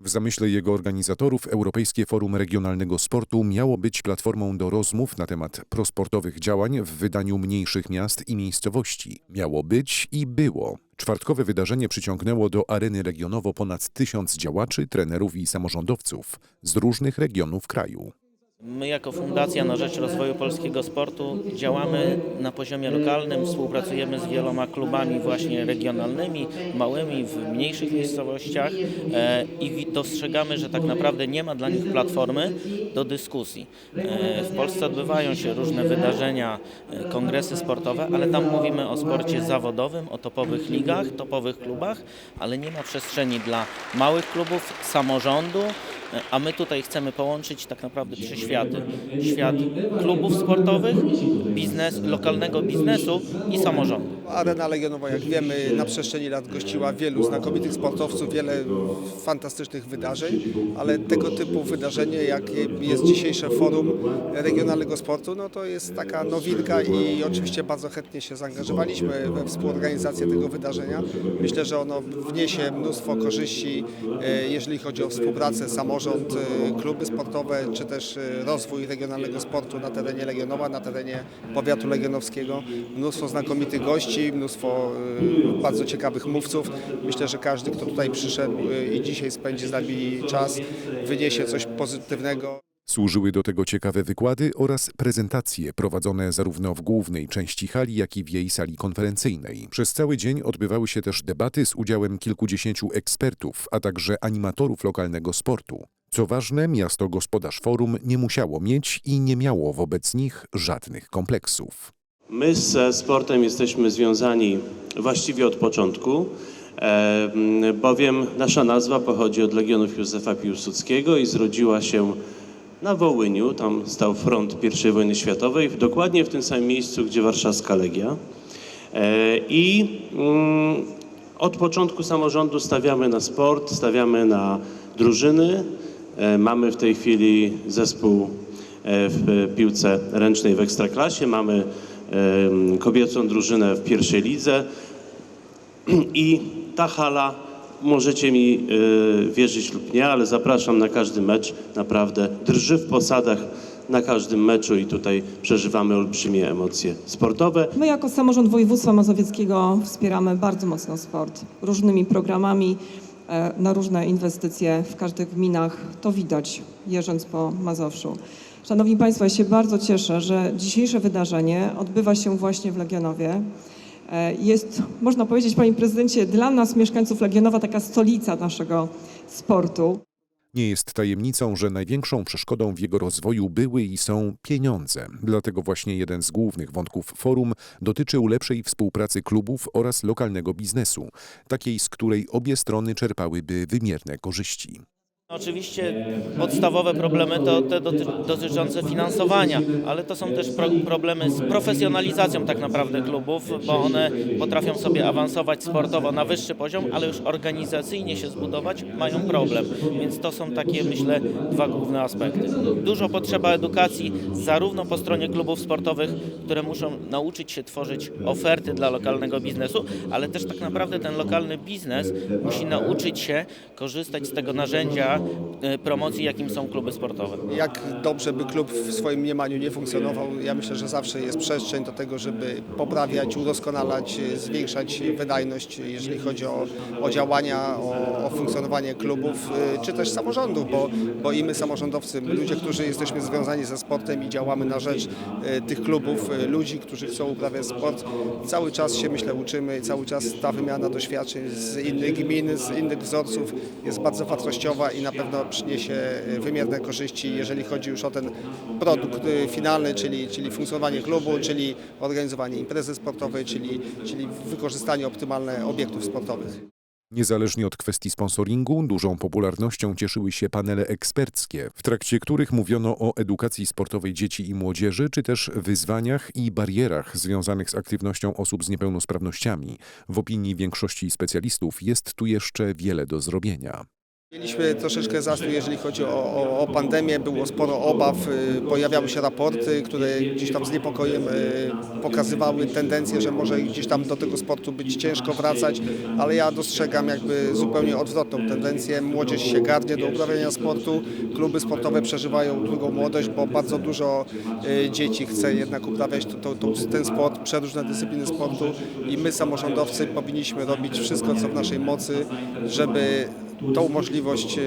W zamyśle jego organizatorów Europejskie Forum Regionalnego Sportu miało być platformą do rozmów na temat prosportowych działań w wydaniu mniejszych miast i miejscowości. Miało być i było. Czwartkowe wydarzenie przyciągnęło do areny regionowo ponad tysiąc działaczy, trenerów i samorządowców z różnych regionów kraju. My jako Fundacja na Rzecz Rozwoju Polskiego Sportu działamy na poziomie lokalnym, współpracujemy z wieloma klubami właśnie regionalnymi, małymi, w mniejszych miejscowościach e, i dostrzegamy, że tak naprawdę nie ma dla nich platformy do dyskusji. E, W Polsce odbywają się różne wydarzenia, e, kongresy sportowe, ale tam mówimy o sporcie zawodowym, o topowych ligach, topowych klubach, ale nie ma przestrzeni dla małych klubów, samorządu, a my tutaj chcemy połączyć tak naprawdę trzy światy. Świat klubów sportowych, biznes, lokalnego biznesu i samorządu. Arena Legionowa, jak wiemy, na przestrzeni lat gościła wielu znakomitych sportowców, wiele fantastycznych wydarzeń, ale tego typu wydarzenie, jakie jest dzisiejsze forum regionalnego sportu, no to jest taka nowinka i oczywiście bardzo chętnie się zaangażowaliśmy we współorganizację tego wydarzenia. Myślę, że ono wniesie mnóstwo korzyści, e, jeżeli chodzi o współpracę, samorząd, e, kluby sportowe, czy też e, rozwój regionalnego sportu na terenie Legionowa, na terenie powiatu legionowskiego. Mnóstwo znakomitych gości, mnóstwo e, bardzo ciekawych mówców. Myślę, że każdy, kto tutaj przyszedł i dzisiaj spędzi z nami czas, wyniesie coś pozytywnego. Służyły do tego ciekawe wykłady oraz prezentacje prowadzone zarówno w głównej części hali, jak i w jej sali konferencyjnej. Przez cały dzień odbywały się też debaty z udziałem kilkudziesięciu ekspertów, a także animatorów lokalnego sportu. Co ważne, miasto gospodarz forum nie musiało mieć i nie miało wobec nich żadnych kompleksów. My ze sportem jesteśmy związani właściwie od początku, bowiem nasza nazwa pochodzi od Legionów Józefa Piłsudskiego i zrodziła się na Wołyniu, tam stał front I wojny światowej, dokładnie w tym samym miejscu, gdzie warszawska Legia. E, I mm, od początku samorządu stawiamy na sport, stawiamy na drużyny. E, Mamy w tej chwili zespół e, w piłce ręcznej w Ekstraklasie, mamy kobiecą drużynę w pierwszej lidze i ta hala, możecie mi e, wierzyć lub nie, ale zapraszam na każdy mecz, naprawdę drży w posadach na każdym meczu i tutaj przeżywamy olbrzymie emocje sportowe. My jako samorząd województwa mazowieckiego wspieramy bardzo mocno sport różnymi programami e, na różne inwestycje w każdych gminach. To widać jeżdżąc po Mazowszu. Szanowni Państwo, ja się bardzo cieszę, że dzisiejsze wydarzenie odbywa się właśnie w Legionowie. E, Jest, można powiedzieć, Panie Prezydencie, dla nas, mieszkańców Legionowa, taka stolica naszego sportu. Nie jest tajemnicą, że największą przeszkodą w jego rozwoju były i są pieniądze. Dlatego właśnie jeden z głównych wątków forum dotyczył lepszej współpracy klubów oraz lokalnego biznesu, takiej, z której obie strony czerpałyby wymierne korzyści. Oczywiście podstawowe problemy to te doty dotyczące finansowania, ale to są też pro problemy z profesjonalizacją tak naprawdę klubów, bo one potrafią sobie awansować sportowo na wyższy poziom, ale już organizacyjnie się zbudować mają problem. Więc to są takie, myślę, dwa główne aspekty. Dużo potrzeba edukacji zarówno po stronie klubów sportowych, które muszą nauczyć się tworzyć oferty dla lokalnego biznesu, ale też tak naprawdę ten lokalny biznes musi nauczyć się korzystać z tego narzędzia e, promocji, jakim są kluby sportowe. jak dobrze by klub w swoim mniemaniu nie funkcjonował, ja myślę, że zawsze jest przestrzeń do tego, żeby poprawiać, udoskonalać, e, zwiększać wydajność, jeżeli chodzi o, o działania, o, o funkcjonowanie klubów, e, czy też samorządów, bo, bo i my samorządowcy, ludzie, którzy jesteśmy związani ze sportem i działamy na rzecz tych klubów, ludzi, którzy chcą uprawiać sport, cały czas się myślę uczymy cały czas ta wymiana doświadczeń z innych gmin, z innych wzorców jest bardzo wartościowa i na pewno przyniesie e, wymierne korzyści, jeżeli chodzi już o ten produkt e, finalny, czyli, czyli funkcjonowanie klubu, czyli organizowanie imprezy sportowej, czyli, czyli wykorzystanie optymalne obiektów sportowych. Niezależnie od kwestii sponsoringu, dużą popularnością cieszyły się panele eksperckie, w trakcie których mówiono o edukacji sportowej dzieci i młodzieży, czy też wyzwaniach i barierach związanych z aktywnością osób z niepełnosprawnościami. W opinii większości specjalistów jest tu jeszcze wiele do zrobienia. Mieliśmy troszeczkę zastój, jeżeli chodzi o, o, o pandemię, było sporo obaw, y, pojawiały się raporty, które gdzieś tam z niepokojem y, pokazywały tendencję, że może gdzieś tam do tego sportu być ciężko wracać, ale ja dostrzegam jakby zupełnie odwrotną tendencję. Młodzież się garnie do uprawiania sportu, kluby sportowe przeżywają drugą młodość, bo bardzo dużo y, dzieci chce jednak uprawiać to, to, to, ten sport, przeróżne dyscypliny sportu. I my samorządowcy powinniśmy robić wszystko, co w naszej mocy, żeby tą możliwość e,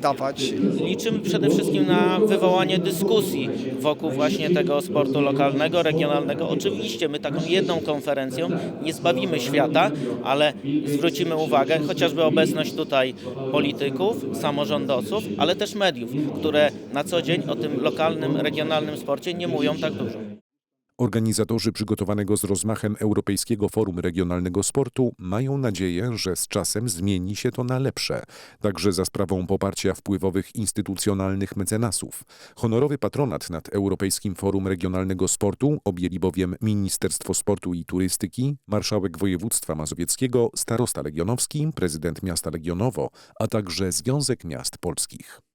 dawać. Liczymy przede wszystkim na wywołanie dyskusji wokół właśnie tego sportu lokalnego, regionalnego. Oczywiście my taką jedną konferencją nie zbawimy świata, ale zwrócimy uwagę, chociażby obecność tutaj polityków, samorządowców, ale też mediów, które na co dzień o tym lokalnym, regionalnym sporcie nie mówią tak dużo. Organizatorzy przygotowanego z rozmachem Europejskiego Forum Regionalnego Sportu mają nadzieję, że z czasem zmieni się to na lepsze, także za sprawą poparcia wpływowych instytucjonalnych mecenasów. Honorowy patronat nad Europejskim Forum Regionalnego Sportu objęli bowiem Ministerstwo Sportu i Turystyki, Marszałek Województwa Mazowieckiego, Starosta Legionowski, prezydent miasta Legionowo, a także Związek Miast Polskich.